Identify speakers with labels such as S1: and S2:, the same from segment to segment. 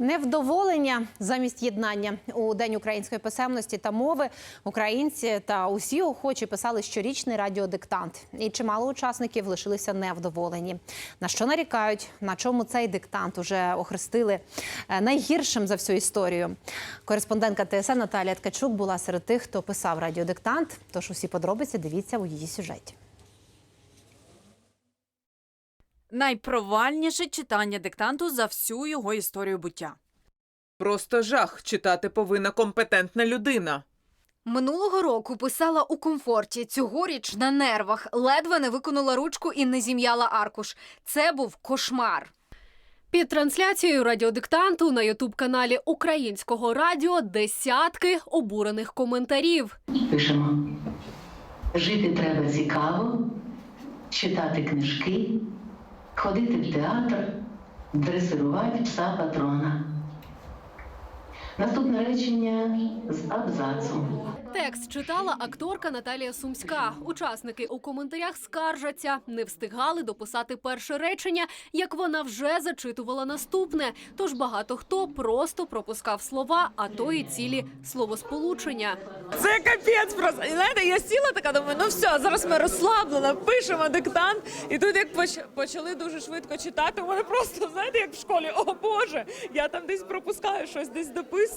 S1: Невдоволення замість єднання у день української писемності та мови українці та усі охочі писали щорічний радіодиктант. І чимало учасників лишилися невдоволені. На що нарікають, на чому цей диктант уже охрестили е, найгіршим за всю історію. Кореспондентка ТСН Наталія Ткачук була серед тих, хто писав радіодиктант. Тож усі подробиці дивіться у її сюжеті.
S2: Найпровальніше читання диктанту за всю його історію буття.
S3: Просто жах читати повинна компетентна людина.
S4: Минулого року писала у комфорті, цьогоріч на нервах, ледве не виконала ручку і не зім'яла аркуш. Це був кошмар.
S5: Під трансляцією радіодиктанту на ютуб-каналі Українського радіо десятки обурених коментарів.
S6: Пишемо. Жити треба цікаво, читати книжки, ходити в театр, дресирувати пса патрона. Наступне речення з абзацом.
S5: Текст читала акторка Наталія Сумська. Учасники у коментарях скаржаться, не встигали дописати перше речення, як вона вже зачитувала наступне. Тож багато хто просто пропускав слова, а то і цілі словосполучення.
S2: Це капець просто. І знаєте, я сіла така, думаю, ну все, зараз ми розслаблено, пишемо диктант. І тут як поч- почали дуже швидко читати, у мене просто, знаєте, як в школі, о Боже, я там десь пропускаю щось, десь дописую.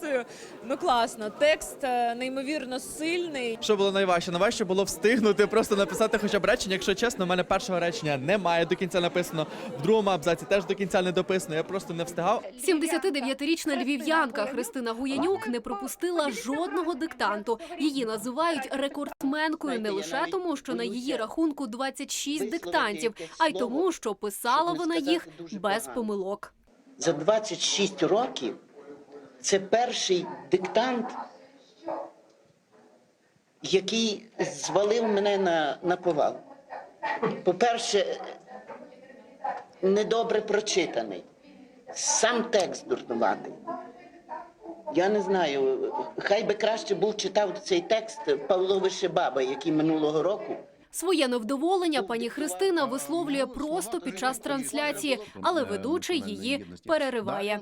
S2: Ну класно, текст е, неймовірно сильний.
S7: Що було найважче? Найважче було встигнути просто написати хоча б речення. Якщо чесно, у мене першого речення немає до кінця написано. В другому абзаці теж до кінця не дописано. Я просто не встигав.
S5: 79-річна львів'янка Христина Гуянюк не пропустила жодного диктанту. Її називають рекордсменкою не лише тому, що на її рахунку 26 диктантів, а й тому, що писала вона їх без помилок.
S8: За 26 років це перший диктант, який звалив мене на, на повал. По-перше, недобре прочитаний. Сам текст дурнуватий. Я не знаю, хай би краще був читав цей текст Павло Вишебаба, який минулого року.
S5: Своє невдоволення пані Христина висловлює просто під час трансляції, але ведучий її перериває.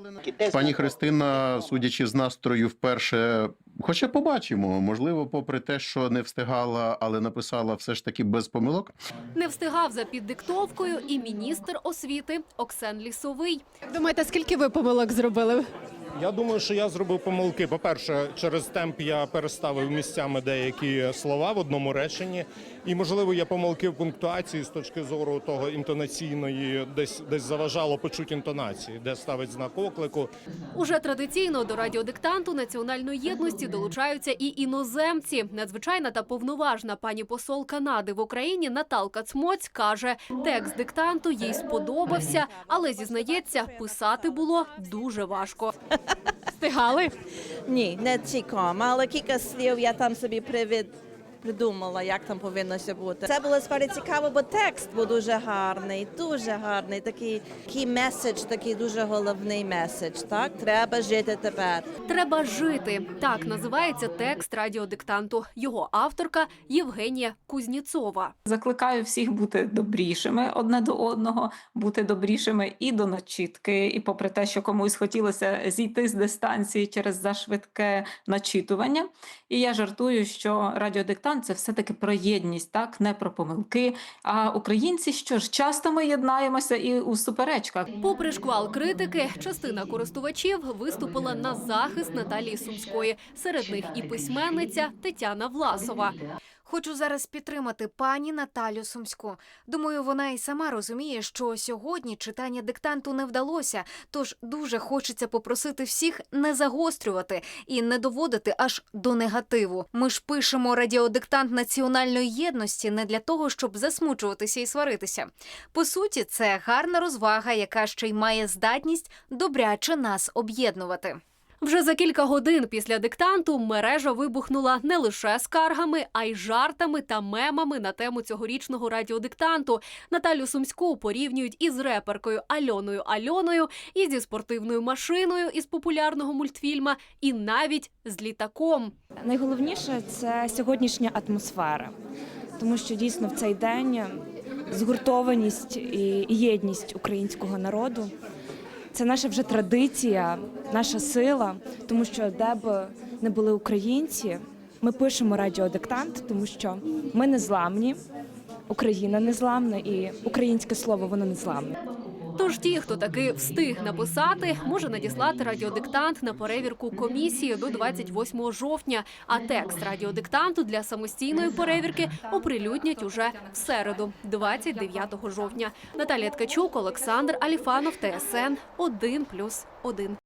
S9: Пані Христина, судячи з настрою, вперше, хоча побачимо, можливо, попри те, що не встигала, але написала все ж таки без помилок.
S5: Не встигав за піддиктовкою і міністр освіти Оксен Лісовий.
S10: Думаєте, скільки ви помилок зробили?
S11: Я думаю, що я зробив помилки. По-перше, через темп я переставив місцями деякі слова в одному реченні, і можливо я помилки в пунктуації з точки зору того інтонаційної, десь десь заважало почуть інтонації, де ставить знак оклику.
S5: Уже традиційно до радіодиктанту національної єдності долучаються і іноземці. Надзвичайна та повноважна пані посол Канади в Україні Наталка Цмоць каже, текст диктанту їй сподобався, але зізнається, писати було дуже важко.
S10: Встигали?
S12: Ні, не цілком, але кілька слів я там собі привід. Придумала, як там повинно все бути. Це було справді цікаво, бо текст був дуже гарний, дуже гарний. Такий, такий меседж, такий дуже головний меседж. Так, треба жити тепер.
S5: Треба жити. Так називається текст радіодиктанту. Його авторка Євгенія Кузніцова.
S13: Закликаю всіх бути добрішими одне до одного, бути добрішими і до начітки. І попри те, що комусь хотілося зійти з дистанції через зашвидке начитування. І я жартую, що радіодиктант це все-таки про єдність, так не про помилки. А українці що ж часто ми єднаємося і у суперечках.
S5: Попри шквал критики, частина користувачів виступила на захист Наталії Сумської. Серед них і письменниця Тетяна Власова.
S4: Хочу зараз підтримати пані Наталю Сумську. Думаю, вона і сама розуміє, що сьогодні читання диктанту не вдалося, тож дуже хочеться попросити всіх не загострювати і не доводити аж до негативу. Ми ж пишемо радіодиктант національної єдності не для того, щоб засмучуватися і сваритися. По суті, це гарна розвага, яка ще й має здатність добряче нас об'єднувати.
S5: Вже за кілька годин після диктанту мережа вибухнула не лише скаргами, а й жартами та мемами на тему цьогорічного радіодиктанту. Наталю Сумську порівнюють із реперкою Альоною Альоною, і зі спортивною машиною із популярного мультфільма, і навіть з літаком.
S14: Найголовніше це сьогоднішня атмосфера, тому що дійсно в цей день згуртованість і єдність українського народу це наша вже традиція, наша сила, тому що де б не були українці, ми пишемо радіодиктант, тому що ми незламні, Україна незламна і українське слово воно незламне.
S5: Тож ті, хто таки встиг написати, може надіслати радіодиктант на перевірку комісії до 28 жовтня. А текст радіодиктанту для самостійної перевірки оприлюднять уже в середу, 29 жовтня. Наталія Ткачук, Олександр Аліфанов, ТСН 1+,1.